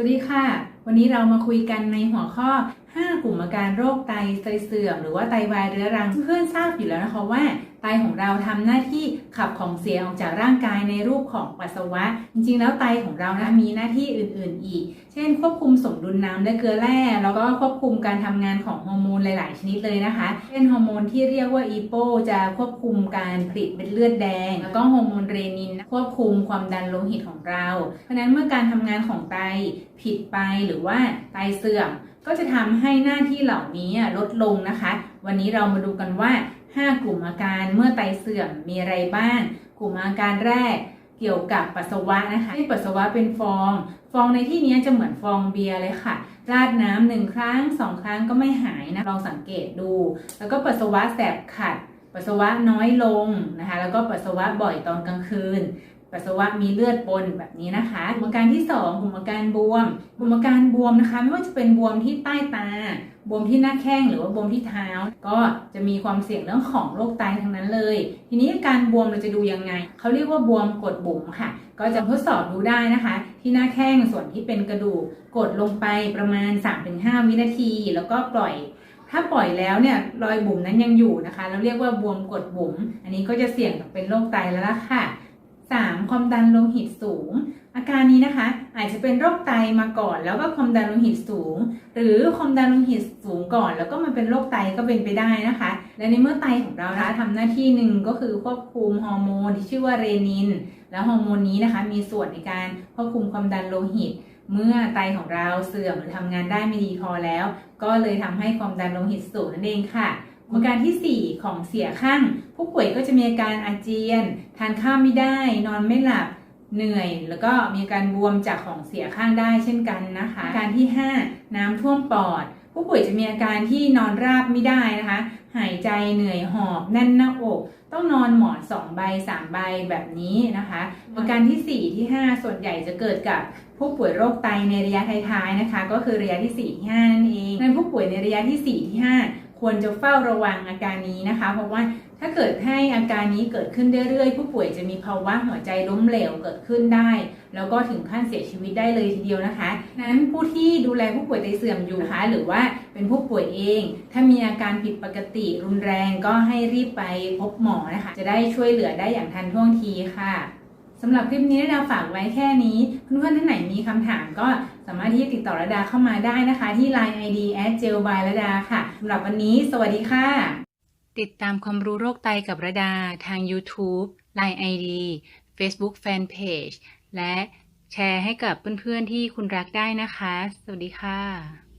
วัสดีค่ะวันนี้เรามาคุยกันในหัวข้อ 5 กลุ่มอาการโรคไตไตเสื่อม หรือว่าไตวายเรื้อรัง เพื่อนทราบอยู่แล้วนะคะว่าไตของเราทำหน้าที่ขับของเสียออกจากร่างกายในรูปของปัสสาวะ จริงๆ แล้วไตของเรานะมีหน้าที่อื่นๆอีก เช่น ควบคุมสมดุลน้ำและเกลือแร่ แล้วก็ควบคุมการทำงานของฮอร์โมนหลาย ๆ ชนิดเลยนะคะ เช่นฮอร์โมนที่เรียกว่าอีโปจะควบคุมการผลิตเม็ดเลือดแดง แล้วก็ฮอร์โมนเรนิน ควบคุมความดันโลหิตของเรา เพราะนั้นเมื่อการทำงานของไตผิดไปหรือว่าไตเสื่อม ก็จะทำให้หน้าที่เหล่านี้ลดลงนะคะ วันนี้เรามาดูกันว่า 5 กลุ่มอาการเมื่อไตเสื่อมมีอะไรบ้าง กลุ่มอาการแรกเกี่ยวกับปัสสาวะนะคะที่ปัสสาวะเป็นฟอง ฟองในที่นี้จะเหมือนฟองเบียร์เลยค่ะ ราดน้ำหนึ่งครั้งสองครั้งก็ไม่หายนะ ลองสังเกตดู แล้วก็ปัสสาวะแสบขัด ปัสสาวะน้อยลงนะคะ แล้วก็ปัสสาวะบ่อยตอนกลางคืน ปัสสาวะมีเลือดปนแบบนี้นะคะกลุ่มอาการที่ 2 กลุ่มอาการบวม กลุ่มอาการบวมนะคะ ไม่ว่าจะเป็นบวมที่ใต้ตา บวมที่หน้าแข้งหรือว่าบวมที่เท้า ก็จะมีความเสี่ยงเรื่องของโรคไตทั้งนั้นเลย ทีนี้การบวมเราจะดูยังไง เขาเรียกว่าบวมกดบุ๋มค่ะ ก็จะทดสอบดูได้นะคะ ที่หน้าแข้งส่วนที่เป็นกระดูกกดลงไปประมาณ 3-5 วินาที แล้วก็ปล่อยถ้าปล่อยแล้วเนี่ยรอยบุ๋มนั้นยังอยู่นะคะ เราเรียกว่าบวมกดบุ๋ม อันนี้ก็จะเสี่ยงกับเป็นโรคไตแล้วล่ะค่ะ ความดันโลหิตสูง อาการนี้นะคะ อาจจะเป็นโรคไตมาก่อน แล้วก็ความดันโลหิตสูง หรือความดันโลหิตสูงก่อน แล้วก็มาเป็นโรคไตก็เป็นไปได้นะคะ และในเมื่อไตของเรานะคะทำหน้าที่หนึ่งก็คือควบคุมฮอร์โมนที่ชื่อว่าเรนิน แล้วฮอร์โมนนี้นะคะ มีส่วนในการควบคุมความดันโลหิตเมื่อไตของเราเสื่อมหรือทำงานได้ไม่ดีพอแล้ว ก็เลยทำให้ความดันโลหิตสูงนั่นเองค่ะ อาการที่ 4 ของเสียข้างผู้ป่วยก็จะมีอาการอาเจียน ทานข้าวไม่ได้ นอนไม่หลับเหนื่อย แล้วก็มีการบวมจากของเสียข้างได้เช่นกันนะคะอาการที่ 5 น้ำท่วมปอด ผู้ป่วยจะมีอาการที่นอนราบไม่ได้นะคะ หายใจเหนื่อยหอบแน่นหน้าอก ต้องนอนหมอน2ใบ 3 ใบแบบนี้นะคะอาการที่ 4 ที่ 5 ส่วนใหญ่จะเกิดกับผู้ป่วยโรคไตในระยะท้ายๆนะคะ ก็คือระยะที่4ที่5นั่นเองในผู้ป่วยในระยะที่4ที่5 ควรจะเฝ้าระวังอาการนี้นะคะ เพราะว่าถ้าเกิดให้อาการนี้เกิดขึ้นเรื่อยๆ ผู้ป่วยจะมีภาวะหัวใจล้มเหลวเกิดขึ้นได้ แล้วก็ถึงขั้นเสียชีวิตได้เลยทีเดียวนะคะ นั้นผู้ที่ดูแลผู้ป่วยไตเสื่อมอยู่นะคะหรือว่าเป็นผู้ป่วยเอง ถ้ามีอาการผิดปกติรุนแรงก็ให้รีบไปพบหมอนะคะ จะได้ช่วยเหลือได้อย่างทันท่วงทีค่ะ สำหรับคลิปนี้เราฝากไว้แค่นี้ เพื่อนๆท่านไหนมีคำถามก็สามารถที่จะติดต่อระดาเข้ามาได้นะคะ ที่ Line ID j e l by ระดาค่ะสำหรับวันนี้ สวัสดีค่ะ ติดตามความรู้โรคไตกับระดาทาง YouTube Line ID Facebook Fanpage และแชร์ให้กับเพื่อนๆที่คุณรักได้นะคะ สวัสดีค่ะ